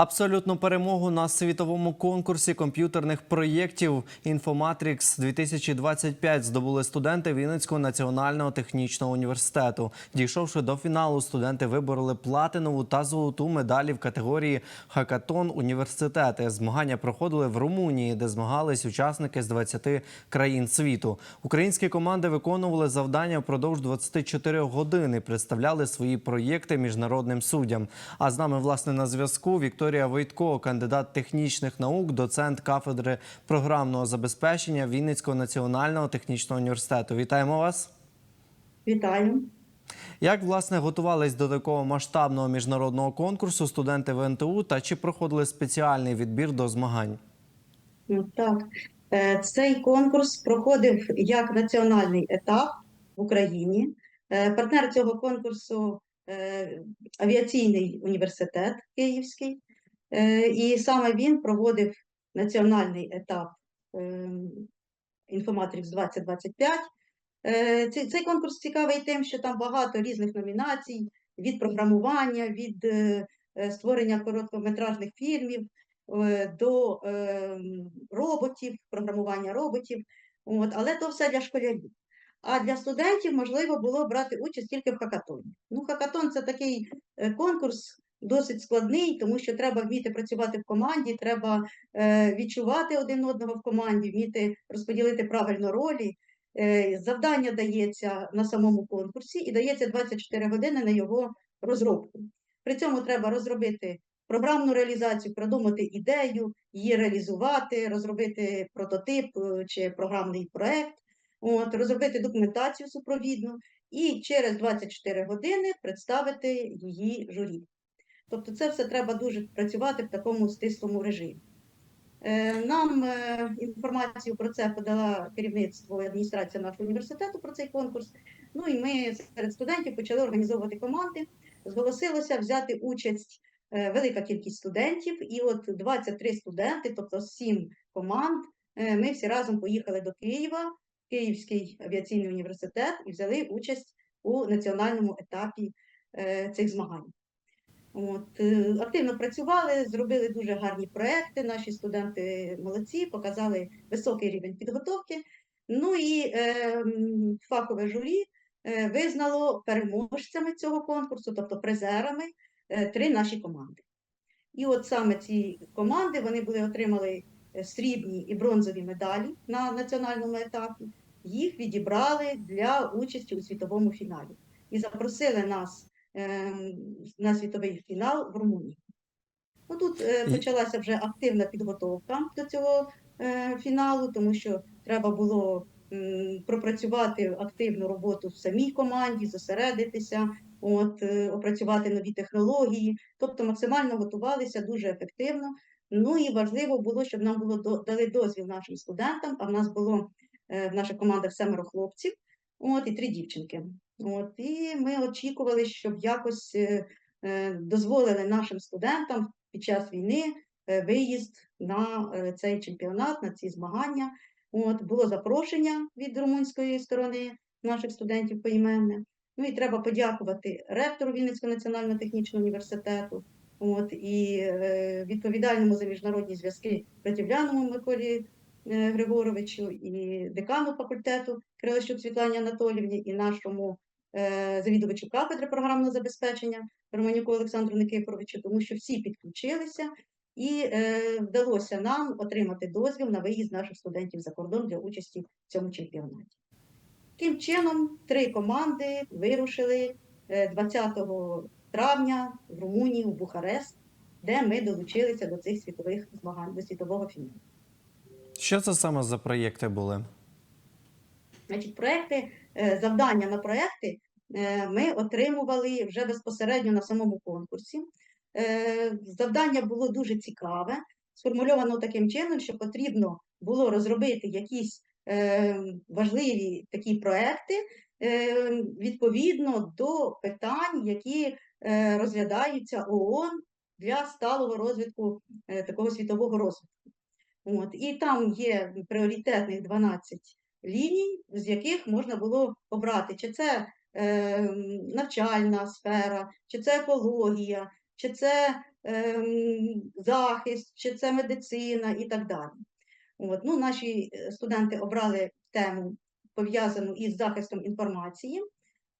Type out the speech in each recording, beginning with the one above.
Абсолютну перемогу на світовому конкурсі комп'ютерних проєктів Інфоматрікс 2025 здобули студенти Вінницького національного технічного університету. Дійшовши до фіналу, студенти вибороли платинову та золоту медалі в категорії Хакатон університети. Змагання проходили в Румунії, де змагались учасники з 20 країн світу. Українські команди виконували завдання впродовж 24 годин і представляли свої проєкти міжнародним суддям. А з нами власне на зв'язку Вікторія Войтко, кандидат технічних наук, доцент кафедри програмного забезпечення Вінницького національного технічного університету. Вітаємо вас. Вітаю. Як власне готувались до такого масштабного міжнародного конкурсу студенти ВНТУ та чи проходили спеціальний відбір до змагань? Ну, Так, Е, цей конкурс проходив як національний етап в Україні. Е, Партнер цього конкурсу е, авіаційний університет Київський, і саме він проводив національний етап Інформатрікс 2025. Е, Цей, цей конкурс цікавий тим, що там багато різних номінацій від програмування, від е, е, створення короткометражних фільмів е, до е, роботів, програмування роботів. От, але то все для школярів. А для студентів можливо було брати участь тільки в хакатоні. Ну, хакатон це такий е, конкурс досить складний, тому що треба вміти працювати в команді, треба е, відчувати один одного в команді, вміти розподілити правильно ролі. Е, Завдання дається на самому конкурсі і дається 24 години на його розробку. При цьому треба розробити програмну реалізацію, продумати ідею, її реалізувати, розробити прототип е, чи програмний проект, от, розробити документацію супровідну і через 24 години представити її журі. Тобто це все треба дуже працювати в такому стислому режимі. Е, Нам е, інформацію про це подала керівництво і адміністрація нашого університету про цей конкурс. Ну і ми серед студентів почали організовувати команди. Зголосилося взяти участь е, велика кількість студентів, і от 23 студенти, тобто 7 команд. Ми всі разом поїхали до Києва, Київський авіаційний університет, і взяли участь у національному етапі цих змагань. От, е, активно працювали, зробили дуже гарні проекти. Наші студенти молодці, показали високий рівень підготовки. Ну і е, фахове журі е, визнало переможцями цього конкурсу, тобто призерами, е, три наші команди. І от саме ці команди вони були отримали срібні і бронзові медалі на національному етапі. Їх відібрали для участі у світовому фіналі і запросили нас на світовий фінал в Румунії. Ну, тут е, почалася вже активна підготовка до цього е, фіналу, тому що треба було пропрацювати активну роботу в самій команді, зосередитися, от, е, опрацювати нові технології, тобто максимально готувалися дуже ефективно. Ну і важливо було, щоб нам було дали дозвіл нашим студентам, а в нас було е, в наших командах семеро хлопців, от, і три дівчинки. От, і ми очікували, щоб якось е, е, дозволили нашим студентам під час війни е, виїзд на цей чемпіонат, на ці змагання. От, було запрошення від румунської сторони наших студентів поіменне. Ну і треба подякувати ректору Вінницького національного технічного університету, от, і відповідальному за міжнародні зв'язки Братівляному Миколі Григоровичу, і декану факультету Крилищук Світлані Анатолівні, і нашому е, завідувачу кафедри програмного забезпечення Романюку Олександру Никифоровичу, тому що всі підключилися, і е, вдалося нам отримати дозвіл на виїзд наших студентів за кордон для участі в цьому чемпіонаті. Таким чином, три команди вирушили е, 20 травня в Румунії, в Бухарест, де ми долучилися до цих світових змагань, до світового фіналу. Що це саме за проєкти були? Значить, проекти, е, завдання на проекти е, ми отримували вже безпосередньо на самому конкурсі. Е, Завдання було дуже цікаве, сформульовано таким чином, що потрібно було розробити якісь важливі такі проекти відповідно до питань, які розглядаються ООН для сталого розвитку такого світового розвитку. От, і там є пріоритетних 12 ліній, з яких можна було обрати, чи це е, навчальна сфера, чи це екологія, чи це ем, захист, чи це медицина і так далі. От, ну, наші е, студенти обрали тему, пов'язану із захистом інформації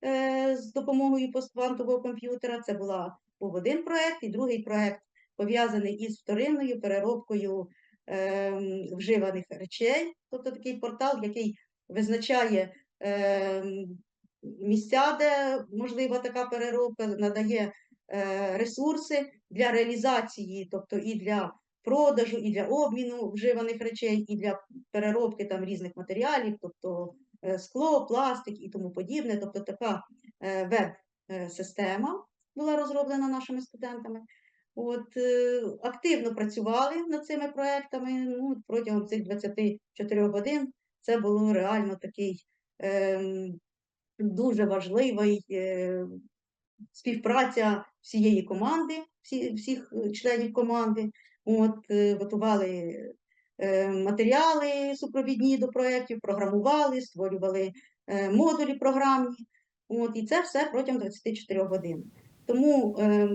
е, з допомогою постквантового комп'ютера. Це був один проєкт, і другий проєкт пов'язаний із вторинною переробкою ем, вживаних речей, тобто такий портал, який визначає ем, місця, де можлива така переробка, надає е, ресурси для реалізації, тобто і для продажу, і для обміну вживаних речей, і для переробки там різних матеріалів, тобто е, скло, пластик і тому подібне. Тобто така е, веб-система була розроблена нашими студентами. От, е, активно працювали над цими проектами ну, протягом цих 24 годин. Це було реально такий ем, дуже важливий е, співпраця всієї команди, всі, всіх е, членів команди. От, е, готували е, матеріали супровідні до проєктів, програмували, створювали е, модулі програмні. От, і це все протягом 24 годин. Тому е,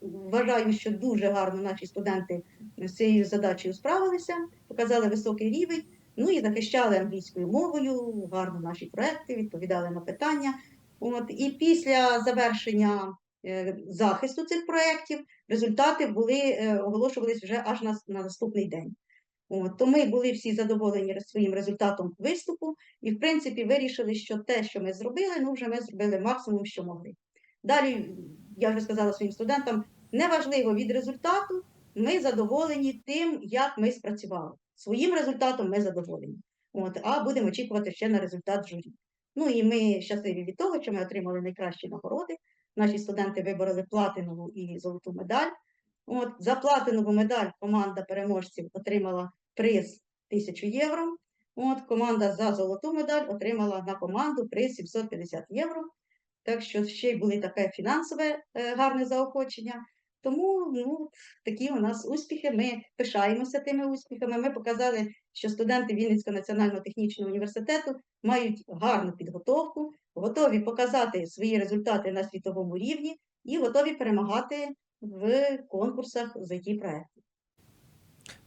вважаю, що дуже гарно наші студенти з цією задачею справилися, показали високий рівень, ну і захищали англійською мовою, гарно наші проекти, відповідали на питання. От, і після завершення е, захисту цих проєктів результати були, е, оголошувались вже аж на, на наступний день. От, то ми були всі задоволені своїм результатом виступу, і, в принципі, вирішили, що те, що ми зробили, ну вже ми зробили максимум, що могли. Далі, я вже сказала своїм студентам, неважливо від результату, ми задоволені тим, як ми спрацювали. Своїм результатом ми задоволені. От, а будемо очікувати ще на результат журі. Ну і ми щасливі від того, що ми отримали найкращі нагороди. Наші студенти вибороли платинову і золоту медаль. От, за платинову медаль команда переможців отримала приз 1000 євро. От, команда за золоту медаль отримала на команду приз 750 євро. Так що ще й були таке фінансове е, гарне заохочення. Тому ну, такі у нас успіхи. Ми пишаємося тими успіхами. Ми показали, що студенти Вінницького національного технічного університету мають гарну підготовку, готові показати свої результати на світовому рівні і готові перемагати в конкурсах з it проектів.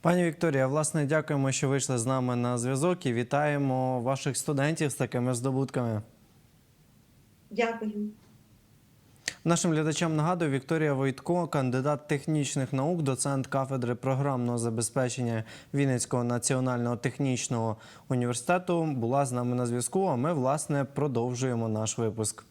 Пані Вікторія, власне, дякуємо, що вийшли з нами на зв'язок і вітаємо ваших студентів з такими здобутками. Дякую. Нашим глядачам нагадую, Вікторія Войтко, кандидат технічних наук, доцент кафедри програмного забезпечення Вінницького національного технічного університету, була з нами на зв'язку. А ми, власне, продовжуємо наш випуск.